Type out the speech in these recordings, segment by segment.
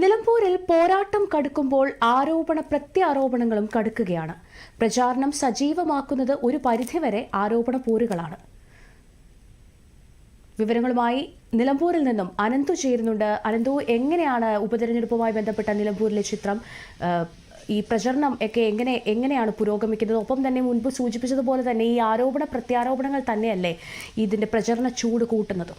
നിലമ്പൂരിൽ പോരാട്ടം കടുക്കുമ്പോൾ ആരോപണ പ്രത്യാരോപണങ്ങളും കടുക്കുകയാണ്. പ്രചാരണം സജീവമാക്കുന്നത് ഒരു പരിധിവരെ ആരോപണ പോരുകളാണ്. വിവരങ്ങളുമായി നിലമ്പൂരിൽ നിന്നും അനന്തു ചേരുന്നുണ്ട്. അനന്തു എങ്ങനെയാണ് ഉപതെരഞ്ഞെടുപ്പുമായി ബന്ധപ്പെട്ട നിലമ്പൂരിലെ ചിത്രം? ഈ പ്രചരണം ഒക്കെ എങ്ങനെ എങ്ങനെയാണ് പുരോഗമിക്കുന്നത്? ഒപ്പം തന്നെ മുൻപ് സൂചിപ്പിച്ചതുപോലെ തന്നെ ഈ ആരോപണ പ്രത്യാരോപണങ്ങൾ തന്നെയല്ലേ ഇതിന്റെ പ്രചരണ ചൂട് കൂട്ടുന്നതും?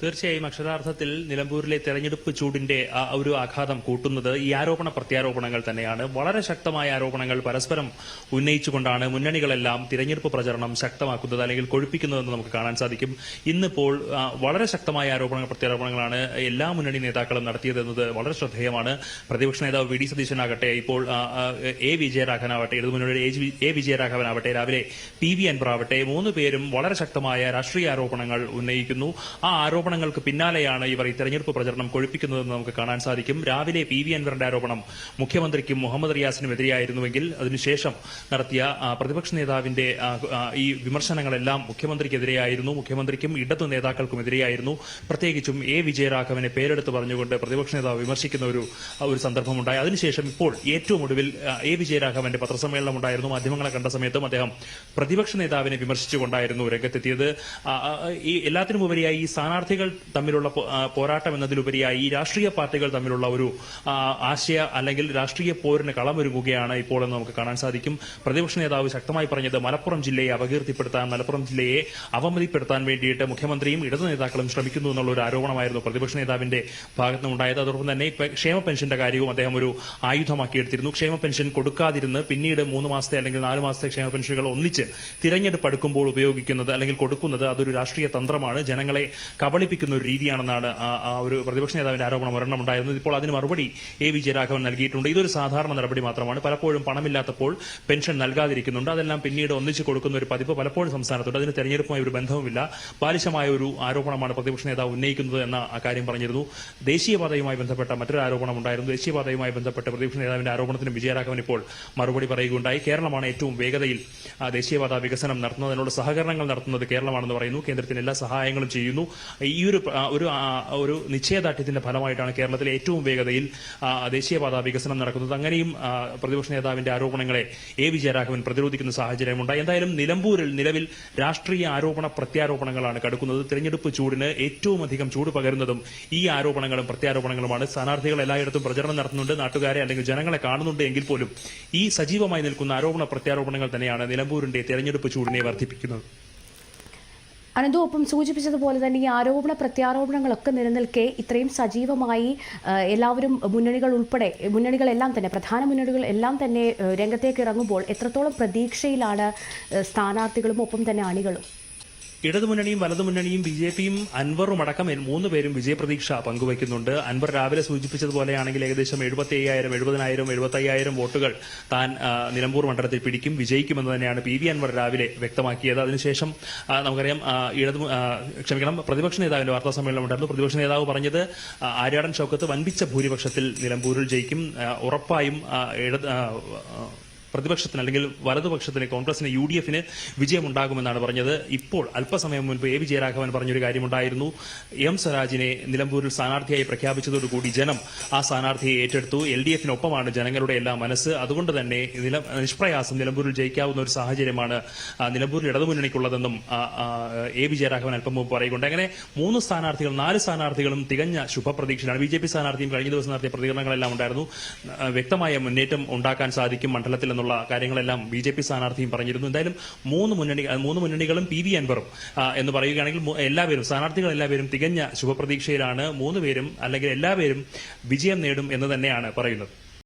തീർച്ചയായും അക്ഷരാർത്ഥത്തിൽ നിലമ്പൂരിലെ തെരഞ്ഞെടുപ്പ് ചൂടിന്റെ ഒരു ആഘാതം കൂട്ടുന്നത് ഈ ആരോപണ പ്രത്യാരോപണങ്ങൾ തന്നെയാണ്. വളരെ ശക്തമായ ആരോപണങ്ങൾ പരസ്പരം ഉന്നയിച്ചുകൊണ്ടാണ് മുന്നണികളെല്ലാം തിരഞ്ഞെടുപ്പ് പ്രചരണം ശക്തമാക്കുന്നത് അല്ലെങ്കിൽ കൊഴുപ്പിക്കുന്നതെന്ന് നമുക്ക് കാണാൻ സാധിക്കും. ഇന്നിപ്പോൾ വളരെ ശക്തമായ ആരോപണങ്ങൾ പ്രത്യാരോപണങ്ങളാണ് എല്ലാ മുന്നണി നേതാക്കളും നടത്തിയതെന്നത് വളരെ ശ്രദ്ധേയമാണ്. പ്രതിപക്ഷ നേതാവ് വി ഡി സതീശനാകട്ടെ ഇപ്പോൾ എ വിജയരാഘവനാവട്ടെ ഇടതുമുന്നണിയുടെ എ വിജയരാഘവനാവട്ടെ രാവിലെ പി വി അൻപറാവട്ടെ മൂന്ന് പേരും വളരെ ശക്തമായ രാഷ്ട്രീയ ആരോപണങ്ങൾ ഉന്നയിക്കുന്നു. ആ ആരോപണങ്ങൾക്ക് പിന്നാലെയാണ് ഇവർ ഈ തെരഞ്ഞെടുപ്പ് പ്രചരണം കൊഴുപ്പിക്കുന്നതെന്ന് നമുക്ക് കാണാൻ സാധിക്കും. രാവിലെ പി വി അൻവറിന്റെ ആരോപണം മുഖ്യമന്ത്രിക്കും മുഹമ്മദ് റിയാസിനും എതിരെയായിരുന്നുവെങ്കിൽ അതിനുശേഷം നടത്തിയ പ്രതിപക്ഷ നേതാവിന്റെ ഈ വിമർശനങ്ങളെല്ലാം മുഖ്യമന്ത്രിക്കെതിരെയായിരുന്നു. മുഖ്യമന്ത്രിക്കും ഇടതു നേതാക്കൾക്കും എതിരെയായിരുന്നു. പ്രത്യേകിച്ചും എ വിജയരാഘവനെ പേരെടുത്ത് പറഞ്ഞുകൊണ്ട് പ്രതിപക്ഷ നേതാവ് വിമർശിക്കുന്ന ഒരു ഒരു സന്ദർഭമുണ്ടായി. അതിനുശേഷം ഇപ്പോൾ ഏറ്റവും ഒടുവിൽ എ വിജയരാഘവന്റെ പത്രസമ്മേളനം ഉണ്ടായിരുന്നു. മാധ്യമങ്ങളെ കണ്ട സമയത്തും അദ്ദേഹം പ്രതിപക്ഷ നേതാവിനെ വിമർശിച്ചുകൊണ്ടായിരുന്നു രംഗത്തെത്തിയത്. ഈ എല്ലാത്തിനുമുപരിയായി ഈ സ്ഥാനാർത്ഥികൾ തമ്മിലുള്ള പോ- ആ, പോരാട്ടം എന്നതിലുപരിയായി രാഷ്ട്രീയ പാർട്ടികൾ തമ്മിലുള്ള ഒരു ആശയ അല്ലെങ്കിൽ രാഷ്ട്രീയ പോരിന് കളമൊരുങ്ങുകയാണ് ഇപ്പോൾ എന്ന് നമുക്ക് കാണാൻ സാധിക്കും. പ്രതിപക്ഷ നേതാവ് ശക്തമായി പറഞ്ഞത് മലപ്പുറം ജില്ലയെ അപകീർത്തിപ്പെടുത്താൻ മലപ്പുറം ജില്ലയെ അവമതിപ്പെടുത്താൻ വേണ്ടിയിട്ട് മുഖ്യമന്ത്രിയും ഇടതു നേതാക്കളും ശ്രമിക്കുന്നു എന്നുള്ള ഒരു ആരോപണമായിരുന്നു പ്രതിപക്ഷ നേതാവിന്റെ ഭാഗത്ത് നിന്നുണ്ടായത് അതോടൊപ്പം തന്നെ ക്ഷേമ പെൻഷന്റെ കാര്യവും അദ്ദേഹം ഒരു ആയുധമാക്കിയെടുത്തിരുന്നു. ക്ഷേമ പെൻഷൻ കൊടുക്കാതിരുന്ന് പിന്നീട് മൂന്ന് മാസത്തെ അല്ലെങ്കിൽ നാല് മാസത്തെ ക്ഷേമ പെൻഷനുകൾ ഒന്നിച്ച് തിരഞ്ഞെടുപ്പ് അടുക്കുമ്പോൾ ഉപയോഗിക്കുന്നത് അല്ലെങ്കിൽ കൊടുക്കുന്നത് അതൊരു രാഷ്ട്രീയ തന്ത്രമാണ്. ജനങ്ങളെ കബളിപ്പിക്കുന്ന ഒരു രീതിയാണെന്നാണ് ആ- ഒരു പ്രതിപക്ഷ നേതാവിന്റെ ആരോപണം ഒരെണ്ണം ഉണ്ടായിരുന്നത്. ഇപ്പോൾ അതിന് മറുപടി എ വി ജയരാഘവൻ നൽകിയിട്ടുണ്ട്. ഇതൊരു സാധാരണ നടപടി മാത്രമാണ്. പലപ്പോഴും പണമില്ലാത്തപ്പോൾ പെൻഷൻ നൽകാതിരിക്കുന്നുണ്ട്. അതെല്ലാം പിന്നീട് ഒന്നിച്ചു കൊടുക്കുന്ന ഒരു പതിപ്പ് പലപ്പോഴും സംസ്ഥാനത്തുണ്ട്. അതിന് തെരഞ്ഞെടുപ്പുമായി ഒരു ബന്ധവുമില്ല. ബാലിശമായ ഒരു ആരോപണമാണ് പ്രതിപക്ഷ നേതാവ് ഉന്നയിക്കുന്നത് എന്ന കാര്യം പറഞ്ഞിരുന്നു. ദേശീയപാതയുമായി ബന്ധപ്പെട്ട മറ്റൊരു ആരോപണം ഉണ്ടായിരുന്നു. ദേശീയപാതയുമായി ബന്ധപ്പെട്ട പ്രതിപക്ഷ നേതാവിന്റെ ആരോപണത്തിന് വിജയരാഘവൻ ഇപ്പോൾ മറുപടി പറയുകയുണ്ടായി. കേരളമാണ് ഏറ്റവും വേഗതയിൽ ദേശീയപാത വികസനം നടത്തുന്നത്. അതിനുള്ള സഹകരണങ്ങൾ നടത്തുന്നത് കേരളമാണെന്ന് പറയുന്നു. കേന്ദ്രത്തിന് എല്ലാ സഹായങ്ങളും ചെയ്യുന്നു. ഒരു ഒരു ഒരു നിശ്ചയദാർഢ്യത്തിന്റെ ഫലമായിട്ടാണ് കേരളത്തിലെ ഏറ്റവും വേഗതയിൽ ദേശീയപാത വികസനം നടക്കുന്നത്. അങ്ങനെയും പ്രതിപക്ഷ നേതാവിന്റെ ആരോപണങ്ങളെ എ. വിജയരാഘവൻ പ്രതിരോധിക്കുന്ന സാഹചര്യമുണ്ടായി. എന്തായാലും നിലമ്പൂരിൽ നിലവിൽ രാഷ്ട്രീയ ആരോപണ പ്രത്യാരോപണങ്ങളാണ് കടുക്കുന്നത്. തെരഞ്ഞെടുപ്പ് ചൂടിന് ഏറ്റവും അധികം ചൂട് പകരുന്നതും ഈ ആരോപണങ്ങളും പ്രത്യാരോപണങ്ങളുമാണ്. സ്ഥാനാർത്ഥികൾ എല്ലായിടത്തും പ്രചരണം നടത്തുന്നുണ്ട്. നാട്ടുകാരെ അല്ലെങ്കിൽ ജനങ്ങളെ കാണുന്നുണ്ട് എങ്കിൽ പോലും ഈ സജീവമായി നിൽക്കുന്ന ആരോപണ പ്രത്യാരോപണങ്ങൾ തന്നെയാണ് നിലമ്പൂരിന്റെ തെരഞ്ഞെടുപ്പ് ചൂടിനെ വർദ്ധിപ്പിക്കുന്നത്. അനന്തു ഒപ്പം സൂചിപ്പിച്ചതുപോലെ തന്നെ ഈ ആരോപണ പ്രത്യാരോപണങ്ങളൊക്കെ നിലനിൽക്കെ ഇത്രയും സജീവമായി എല്ലാവരും മുന്നണികൾ ഉൾപ്പെടെ മുന്നണികളെല്ലാം തന്നെ പ്രധാന മുന്നണികൾ എല്ലാം തന്നെ രംഗത്തേക്ക് ഇറങ്ങുമ്പോൾ എത്രത്തോളം പ്രതീക്ഷയിലാണ് സ്ഥാനാർത്ഥികളും ഒപ്പം തന്നെ അണികളും? ഇടതുമുന്നണിയും വലതുമുന്നണിയും ബി ജെ പിയും അൻവറും അടക്കം മൂന്ന് പേരും വിജയപ്രതീക്ഷ പങ്കുവയ്ക്കുന്നുണ്ട്. അൻവർ രാവിലെ സൂചിപ്പിച്ചതുപോലെയാണെങ്കിൽ ഏകദേശം എഴുപത്തി അയ്യായിരം എഴുപതിനായിരം എഴുപത്തി അയ്യായിരം വോട്ടുകൾ താൻ നിലമ്പൂർ മണ്ഡലത്തിൽ പിടിക്കും വിജയിക്കുമെന്ന് തന്നെയാണ് പി വി അൻവർ രാവിലെ വ്യക്തമാക്കിയത്. അതിനുശേഷം നമുക്കറിയാം ഇടതു ക്ഷമിക്കണം പ്രതിപക്ഷ നേതാവിന്റെ വാർത്താ സമ്മേളനം ഉണ്ടായിരുന്നു. പ്രതിപക്ഷ നേതാവ് പറഞ്ഞത് ആര്യാടൻ ഷൗക്കത്ത് വൻപിച്ച ഭൂരിപക്ഷത്തിൽ നിലമ്പൂരിൽ ജയിക്കും. ഉറപ്പായും പ്രതിപക്ഷത്തിന് അല്ലെങ്കിൽ വലതുപക്ഷത്തിന് കോൺഗ്രസിന് യു ഡി എഫിന് വിജയമുണ്ടാകുമെന്നാണ് പറഞ്ഞത്. ഇപ്പോൾ അല്പസമയം മുൻപ് എ വി ജയരാഘവൻ പറഞ്ഞൊരു കാര്യമുണ്ടായിരുന്നു. എം സ്വരാജിനെ നിലമ്പൂരിൽ സ്ഥാനാർത്ഥിയായി പ്രഖ്യാപിച്ചതോടുകൂടി ജനം ആ സ്ഥാനാർത്ഥിയെ ഏറ്റെടുത്തു. എൽ ഡി എഫിനൊപ്പമാണ് ജനങ്ങളുടെ എല്ലാ മനസ്സ്. അതുകൊണ്ട് തന്നെ നിഷ്പ്രയാസം നിലമ്പൂരിൽ ജയിക്കാവുന്ന ഒരു സാഹചര്യമാണ് നിലമ്പൂരിൽ ഇടതുമുന്നണിക്കുള്ളതെന്നും എ വി ജയരാഘവൻ അല്പം മുമ്പ് പറയുന്നുണ്ട് അങ്ങനെ മൂന്ന് സ്ഥാനാർത്ഥികൾ നാല് സ്ഥാനാർത്ഥികളും തികഞ്ഞ ശുഭപ്രതീക്ഷയാണ് ബി ജെ പി സ്ഥാനാർത്ഥിയും കഴിഞ്ഞ ദിവസം നടത്തിയ പ്രതികരണങ്ങളെല്ലാം ഉണ്ടായിരുന്നു. വ്യക്തമായ മുന്നേറ്റം ഉണ്ടാക്കാൻ സാധിക്കും മണ്ഡലത്തിൽ എന്നുള്ള കാര്യങ്ങളെല്ലാം ബി ജെ പി സ്ഥാനാർത്ഥിയും പറഞ്ഞിരുന്നു. എന്തായാലും മൂന്ന് മുന്നണി മൂന്ന് മുന്നണികളും പി വി അൻവറും എന്ന് പറയുകയാണെങ്കിൽ എല്ലാവരും സ്ഥാനാർത്ഥികൾ എല്ലാവരും തികഞ്ഞ ശുഭപ്രതീക്ഷയിലാണ് മൂന്ന് പേരും അല്ലെങ്കിൽ എല്ലാവരും വിജയം നേടും എന്ന് തന്നെയാണ് പറയുന്നത്.